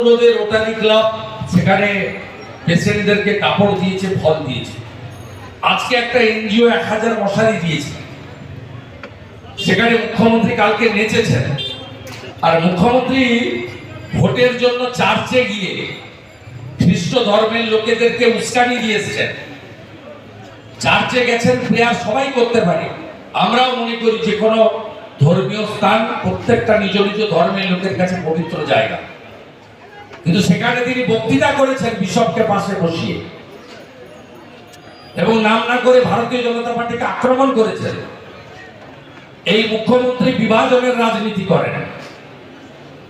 Rotary club সেখানে পেশেন্টদেরকে কাপড় দিয়েছে, ফল দিয়েছে। আজকে একটা এনজিও এক হাজার মশারি দিয়েছে। সেখানে মুখ্যমন্ত্রী কালকে নেচেছেন। আর মুখ্যমন্ত্রী ভোটের জন্য চার্চে গিয়ে খ্রিস্ট ধর্মের লোকেদেরকে উস্কানি দিয়েছেন। চার্চে গেছেন, প্রেয়ার সবাই করতে পারে। আমরাও মনে করি যে কোনো ধর্মীয় স্থান প্রত্যেকটা নিজ নিজ ধর্মের লোকের কাছে পবিত্র জায়গা। কিন্তু সেখানে তিনি বক্তৃতা করেছেন বিশপকে পাশে বসিয়ে। এবং নাম না করে ভারতীয় জনতা পার্টিকে আক্রমণ করেছেন। এই মুখ্যমন্ত্রী বিভাজনের রাজনীতি করেন।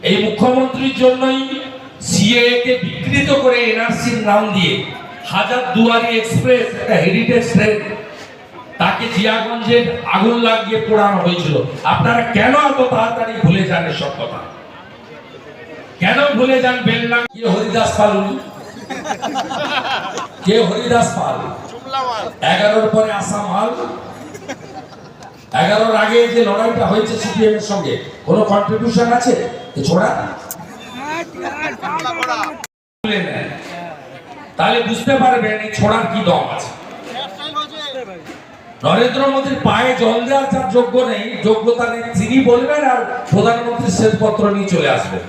এই মুখ্যমন্ত্রীর জন্যই সিএ কে বিকৃত করে এনআরসির নাম দিয়ে হাজার দুয়ারি এক্সপ্রেস, একটা হেরিটেজ ট্রেন, তাকে জিয়াগঞ্জে আগুন লাগিয়ে পোড়ানো হয়েছিল। আপনারা কেন এত তাড়াতাড়ি ভুলে যান এসব কথা? কেন ভুলে যান বেলনা? কে হরিদাস পাল উনি? কে হরিদাস পাল এগারোর পরে আসা মাল। এগারোর আগে যে লড়াইটা হয়েছে সিপিএম এর সঙ্গে কোনো কন্ট্রিবিউশন আছে? ছোড়া। তাহলে বুঝতে পারবেন এই ছোড়ার কি দম আছে। নরেন্দ্র মোদীর পায়ে জল দেওয়ার যার যোগ্য নেই। যোগ্যতা নেই তিনি বলবেন আর প্রধানমন্ত্রীর শ্বেতপত্র নিয়ে চলে আসবেন।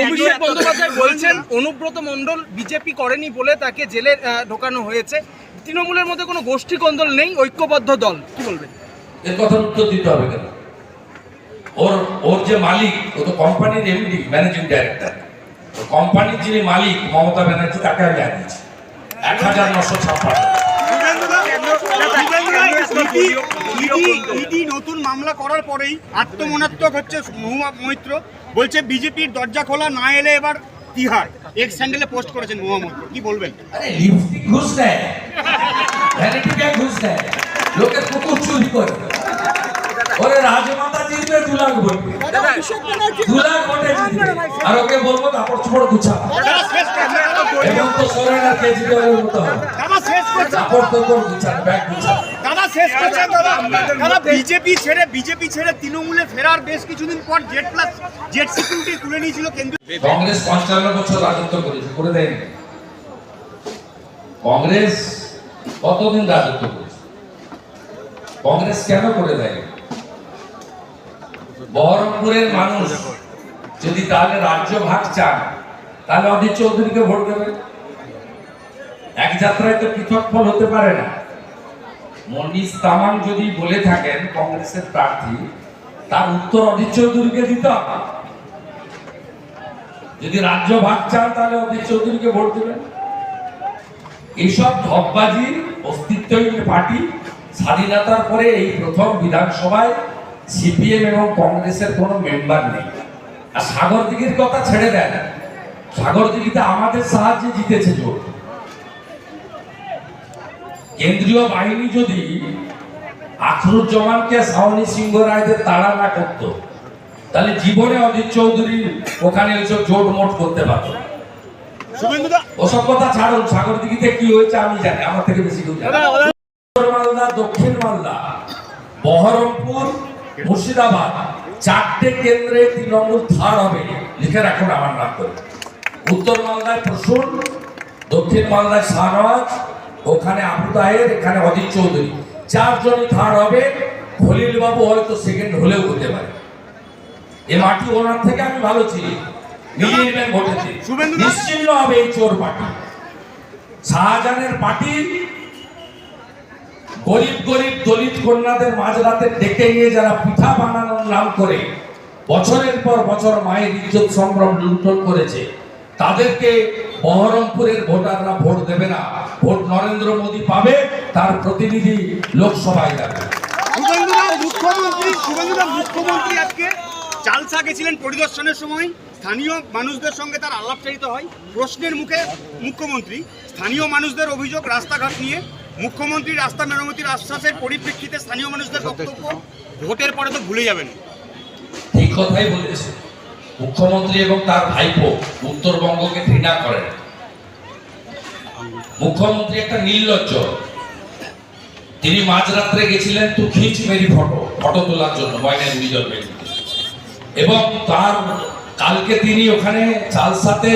অভিষেক বন্দ্যোপাধ্যায় বলছেন অনুব্রত মণ্ডল বিজেপি করেনি বলে তাকে জেলে আহ, ঢোকানো হয়েছে। তৃণমূলের মধ্যে কোনো গোষ্ঠী কন্দল নেই ঐক্যবদ্ধ দল। কি বলবেন? এর কথার উত্তর দিতে হবে কেন? ওর ওর যে মালিক ও তো কোম্পানির এমডি ম্যানেজিং ডাইরেক্টর কোম্পানির যিনি মালিক মমতা ব্যানার্জি তাকে আমি জানিয়েছি। এক হাজার নশো ছাপ্পান্ন। ইডি নতুন মামলা করার পরেই আত্মমনাত্মক হচ্ছে মহুয়া মৈত্র। বলছে বিজেপির দরজা খোলা না এলে এবার তিহার। এক্স স্যান্ডেলে পোস্ট করেছেন মহুয়া মৈত্র। কি বলবেন? ঘুষ দেয়। ঘুষ দেয়। লোকের কুকুর চুরি করে। ওরে রাজমাতা জিতবে দু লাখ ভোট দু লাখ ভোটে জিতবে আর ওকে বলব কাপড় চোপড় গুছা। এবং তো সোরেন আর কেজরিওয়ালের মতো হবে দাদা শেষ গুছান দাদা। দাদা দাদা বিজেপি ছেড়ে বিজেপি ছেড়ে তৃণমূলে ফেরার বেশ কিছুদিন পর জেড প্লাস জেড সিকিউরিটি তুলে নিয়েছিল কেন্দ্রীয় কংগ্রেস পঞ্চান্ন বছর রাজত্ব করেছে করে দেয়নি। কংগ্রেস কতদিন রাজত্ব করেছে? কংগ্রেস কেন করে দেয় বহরমপুরের মানুষ যদি তাহলে রাজ্য ভাগ চান তাহলে অধীর চৌধুরীকে ভোট দেবে এক যাত্রায় তো পৃথক ফল হতে পারে না। মনিস তামাং যদি বলে থাকেন, কংগ্রেসের প্রার্থী, তার উত্তর অধীর চৌধুরীকে দিতে হবে। যদি রাজ্য ভাগ চান, তাহলে অধীর চৌধুরীকে ভোট দেবেন। এইসব ঢপবাজি অস্তিত্বহীন পার্টি, স্বাধীনতার পরে এই প্রথম বিধানসভায় সিপিএম এবং কংগ্রেসের কোনো মেম্বার নেই। আর সাগর দিঘির কথা ছেড়ে দেন। সাগর দিঘিতে আমাদের সাহায্যে জিতেছে জোট। কেন্দ্রীয় বাহিনী যদি আখরুজ্জামানকে সাউনি সিংহ রায়দের তাড়া না করতো তাহলে জীবনে অজিত চৌধুরী ওখানে ওইসব জোট মোট করতে পারতো। ওসব কথা ছাড়ুন সাগর দিঘিতে কি হয়েছে আমি জানি আমার থেকে বেশি কেউ মালদা দক্ষিণ মালদা বহরমপুর মুর্শিদাবাদ চারটে কেন্দ্রে তৃণমূল থার্ড হবে লিখে রাখুন আমার নাম করে। উত্তর মালদায় প্রসূন দক্ষিণ মালদায় শাহনওয়াজ ওখানে আবু তাহের এখানে অজিত চৌধুরী। চারজনই থার্ড হবে খলিল বাবু হয়তো সেকেন্ড হলেও হতে পারে। এ মাটি ওনার থেকে আমি ভালো চিনি। নিশ্চিন্ন হবে এই চোর পার্টি। শাহজাহানের পার্টি গরিব গরিব দলিত কন্যাদের মাঝরাতে ডেকে নিয়ে যারা পিঠা বানানোর নাম করে বছরের পর বছর মায়ের ইজ্জত সম্ভ্রম লুণ্ঠন করেছে তাদেরকে বহরমপুরের ভোটাররা ভোট দেবে না। ভোট নরেন্দ্র মোদী পাবে তার প্রতিনিধি লোকসভায় যাবে। মুখ্যমন্ত্রী মুখ্যমন্ত্রী আজকে চালসা গেছিলেন পরিদর্শনের সময়। স্থানীয় মানুষদের সঙ্গে তার আলাপচারিত হয়। প্রশ্নের মুখে মুখ্যমন্ত্রী স্থানীয় মানুষদের অভিযোগ রাস্তাঘাট নিয়ে। মুখ্যমন্ত্রী রাস্তা মেরামতির আশ্বাসের পরিপ্রেক্ষিতে স্থানীয় মানুষদের বক্তব্য ভোটের পরে তো ভুলে যাবেন। ঠিক কথাই বলেছে। মুখ্যমন্ত্রী এবং তার ভাইপো উত্তরবঙ্গকে ঘৃণা করেন। মুখ্যমন্ত্রী একটা নির্লজ্জ। তিনি মাঝরাত্রে গেছিলেন তো খিচ মেরি ফটো ফটো তোলার জন্য ময়না রিজর্ভে এবং তার কালকে তিনি ওখানে চালসাতে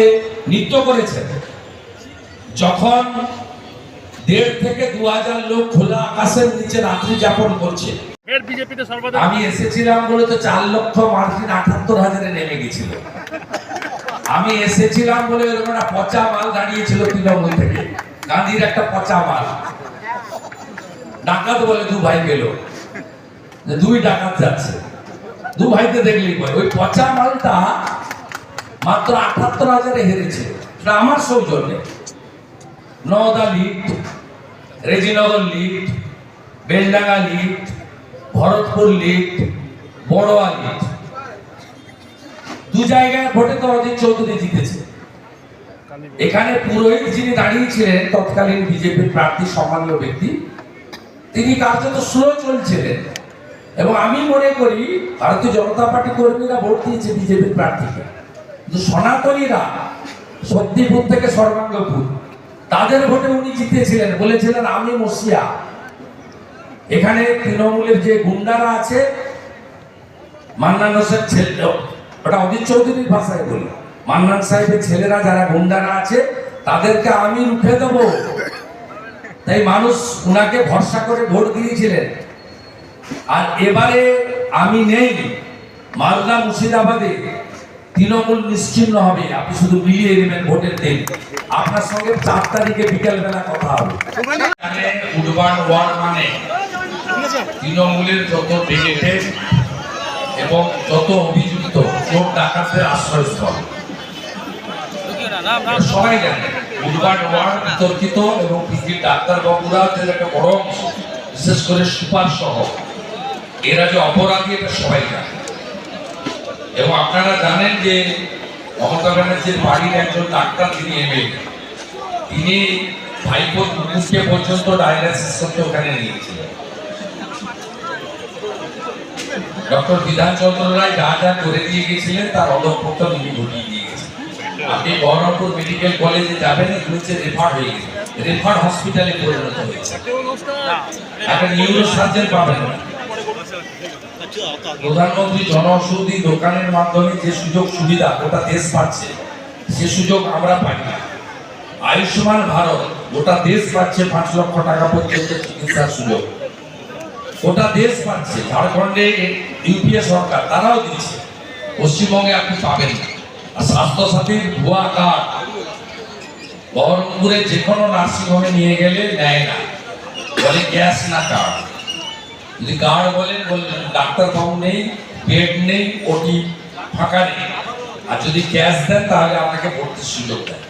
নৃত্য করেছেন। যখন দেড় থেকে দু হাজার লোক খোলা আকাশের নিচে রাত্রি যাপন করছে আমি এসেছিলাম বলে তো চার লক্ষ মার্কিন আটাত্তর হাজারে নেমে গেছিল। আমি এসেছিলাম বলে ওরকম একটা পচা মাল দাঁড়িয়েছিল তৃণমূল থেকে। গান্ধীর একটা পচা মাল। ডাকাত বলে দু ভাই গেল দুই ডাকাত যাচ্ছে। দু ভাইতে দেখলেই পরে ওই পচা মালটা মাত্র আটাত্তর হাজারে হেরেছে। সেটা আমার সৌজন্যে। Nowda lead Rejinagar lead Beldanga lead Bharatpur lead Barwa lead দু জায়গায় ভোটে তো অজিত চৌধুরী জিতেছে। এখানে পুরোহিত যিনি দাঁড়িয়েছিলেন তৎকালীন বিজেপির প্রার্থী সম্মানীয় ব্যক্তি, তিনি কার্যত স্লো চলছিলেন। এবং আমি মনে করি, ভারতীয় জনতা পার্টি কর্মীরা ভোট দিয়েছে বিজেপির প্রার্থীকে। কিন্তু সনাতনীরা সত্যিপুর থেকে সর্বাঙ্গপুর তাদের ভোটে উনি জিতেছিলেন, বলেছিলেন, আমি মসিয়া। এখানে তৃণমূলের যে গুন্ডারা আছে মান্নান হোসেন ছেলে, ওটা অজিত চৌধুরীর ভাষায় বলি। মান্নান সাহেবের ছেলেরা যারা গুন্ডারা আছে, তাদেরকে আমি রুখে দেব। তাই মানুষ উনাকে ভরসা করে ভোট দিয়েছিলেন। আর এবারে আমি নেই। মালদা মুর্শিদাবাদে তৃণমূল নিশ্চিন্ন হবে। আপনি শুধু মিলিয়ে নেবেন ভোটের দিন। আপনার সঙ্গে চার তারিখে বিকেলবেলা কথা হবে। মানে তৃণমূলের যত ডেলিগেট এবং যত অভিযুক্ত, চোর ডাকাতদের আশ্রয়স্থল। সবাই জানে। ওয়ার্ড বিতর্কিত এবং যে একটা বড় অংশ, বিশেষ করে সুপার সহ এরা যে অপরাধী এটা সবাই জানে। এবং আপনারা জানেন যে মমতা ব্যানার্জির বাড়ির একজন ডাক্তার তিনি এমএলএ। তিনি ভাইপোর পর্যন্ত ডায়ালাইসিস করতে ওখানে নিয়েছিলেন ডক্টর বিধান চন্দ্র রায় যা যা করে দিয়ে গেছিলেন তার অদক্ষতা তিনি ঘটিয়ে আপনি বহরমপুর মেডিকেল কলেজে যাবেন হচ্ছে রেফার হয়ে গেছে। রেফার হসপিটালে পরিণত হয়েছে। একটা নিউরো সার্জন পাবেন। না প্রধানমন্ত্রী জনঔষধি দোকানের মাধ্যমে যে সুযোগ সুবিধা গোটা দেশ পাচ্ছে, সে সুযোগ আমরা পাই না। আয়ুষ্মান ভারত গোটা দেশ পাচ্ছে পাঁচ লক্ষ টাকা পর্যন্ত চিকিৎসার সুযোগ। গোটা দেশ পাচ্ছে। ঝাড়খণ্ডে ইউপিএ সরকার, তারাও দিচ্ছে। পশ্চিমবঙ্গে আপনি পাবেন না। আর স্বাস্থ্য সাথীর ভুয়া কার্ড। বহরমপুরে যে কোনো নার্সিংহোমে নিয়ে গেলে নেয় না। বলে গ্যাস না কার্ড। যদি কার্ড বলেন বললেন ডাক্তার বাবু নেই, বেড নেই, ওটি ফাঁকা নেই। আর যদি ক্যাশ দেন, তাহলে আপনাকে ভর্তির সুযোগ দেয়।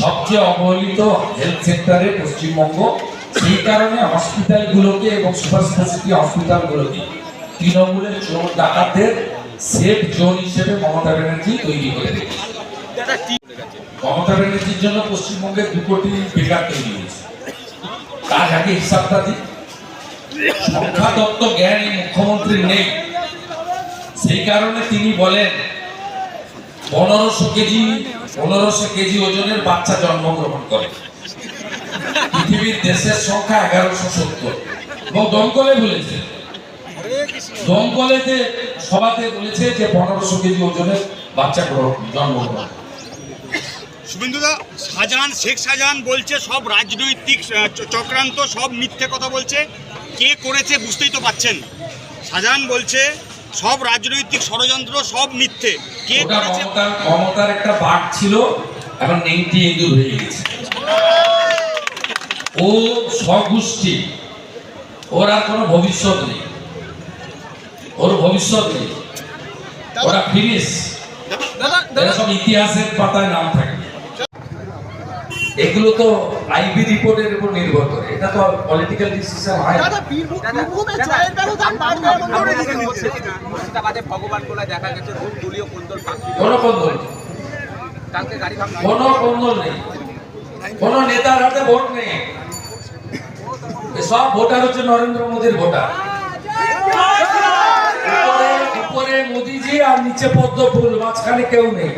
সবচেয়ে অবহেলিত হেলথ সেক্টরে পশ্চিমবঙ্গ, সেই কারণে হসপিটালগুলোকে এবং সুপার স্পেশালিটি হসপিটালগুলোকে তৃণমূলের চোর ডাকাতদের সেফ জোন হিসেবে মমতা ব্যানার্জি তৈরি করে মমতা ব্যানার্জির জন্য পশ্চিমবঙ্গে দু কোটি বেকার তৈরি হয়েছে। তার আগে হিসাবটা দিই জ্ঞান নেই। সেই কারণে তিনি বলেন, পনেরোশো কেজি পনেরোশো কেজি ওজনের বাচ্চা জন্মগ্রহণ করে। পৃথিবীর দেশের সংখ্যা এগারোশো সত্তর। এবং দমকলে বলেছে। দমকলে যে সভাতে বলেছে যে পনেরোশো কেজি ওজনের বাচ্চা জন্মগ্রহণ শুভেন্দুদা শাহজাহান শেখ শাহজাহান বলছে সব রাজনৈতিক চক্রান্ত সব মিথ্যে কথা বলছে। কে করেছে বুঝতেই তো পাচ্ছেন। শাহজাহান বলছে সব রাজনৈতিক ষড়যন্ত্র সব মিথ্যে। কে করেছে? মমতার একটা বাঘ ছিল এখন নেংটি ইঁদুর হয়ে গেছে। ও স্বগোষ্ঠী ওর আর কোনো ভবিষ্যৎ নেই। ওর ভবিষ্যৎ নেই ওরা ফিনিশ। সব ইতিহাসের পাতায় নাম থাকে। এগুলো তো আইবি রিপোর্টের উপর নির্ভর করে। এটা তো পলিটিক্যাল ডিসিশন হয় ভগবান গোলায় দেখা গেছে দলীয় কোন্দল পাখি কোনো কন্দল নেই। কালকে গাড়ি কোনো কন্দল নেই। কোনো নেতার হাতে ভোট নেই। সব ভোটার হচ্ছে নরেন্দ্র মোদীর ভোটার উপরে উপরে মোদিজি আর নিচে পদ্ম ফুল মাঝখানে কেউ নেই।